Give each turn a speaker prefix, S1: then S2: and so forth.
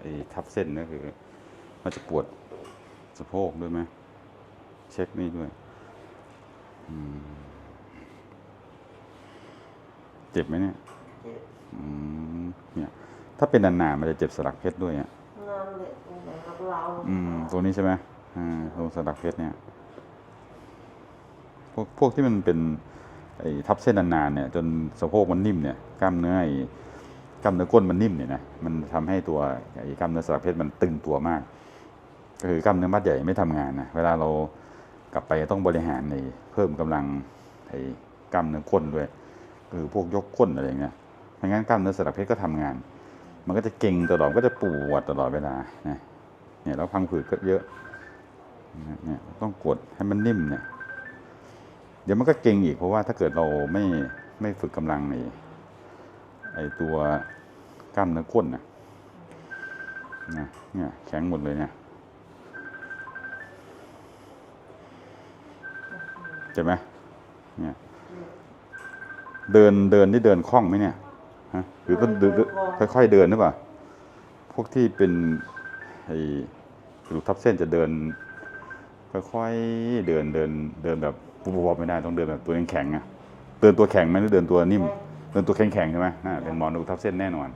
S1: ไอ้ทับเส้นก็คือ มันจะปวดสะโพกด้วยไหมเช็คนี่ด้วยอืมเจ็บไหมเนี่ย
S2: เจ็บ
S1: อืมเนี่ย ถ้าเป็นนานๆมันจะเจ็บสลักเพชรด้วยอะ
S2: งานเด็กตรงไหนกับเรา
S1: อืม ตัวนี้ใช่ไหมอ่าตรงสลักเพชรเนี่ย พวกพวกที่มันเป็นไอ้ทับเส้นนานๆเนี่ย จนสะโพกมันนิ่มเนี่ย กล้ามเนื้อไอ้ กล้ามเนื้อก้นมันนิ่มเนี่ยนะมันทำให้ตัวไอ้กล้ามเนื้อสลักเพชรมันตึงตัวมาก ก็คือกล้ามเนื้อมัดใหญ่ไม่ทำงานนะเวลาเรากลับไปต้องบริหารในเพิ่มกำลังไอ้กล้ามเนื้อก้นด้วยคือพวกยกก้นอะไรอย่างเงี้ยไม่งั้นกล้ามเนื้อสลักเพชรก็ทำงาน มันก็จะเก่งตลอดก็จะปวดตลอดเวลานะเนี่ยแล้วพังผืดก็เยอะเนี่ยต้องกดให้มันนิ่มเนี่ยเดี๋ยวมันก็เก่งอีกเพราะว่าถ้าเกิดเราไม่ไม่ฝึกกำลังใน ไอตัวกล้ามเนื้อก้นนะนะเนี่ยแข็งหมดเลยเนี่ยเจ็บไหมเนี่ยเดินเดินได้เดินคล่องไหมเนี่ยฮะหรือก็เดินค่อยๆเดินหรือเปล่าพวกที่เป็นไอ้กระดูกทับเส้นจะเดิน ค่อยๆเดินเดินเดินแบบปุ๊บๆไม่ได้ต้องเดินแบบตัวแข็งๆอะเดินตัวแข็งไหมหรือเดินตัวนิ่ม เป็นตัวแข็งๆใช่ไหมน่าเป็นหมอนดูทับเส้นแน่นอน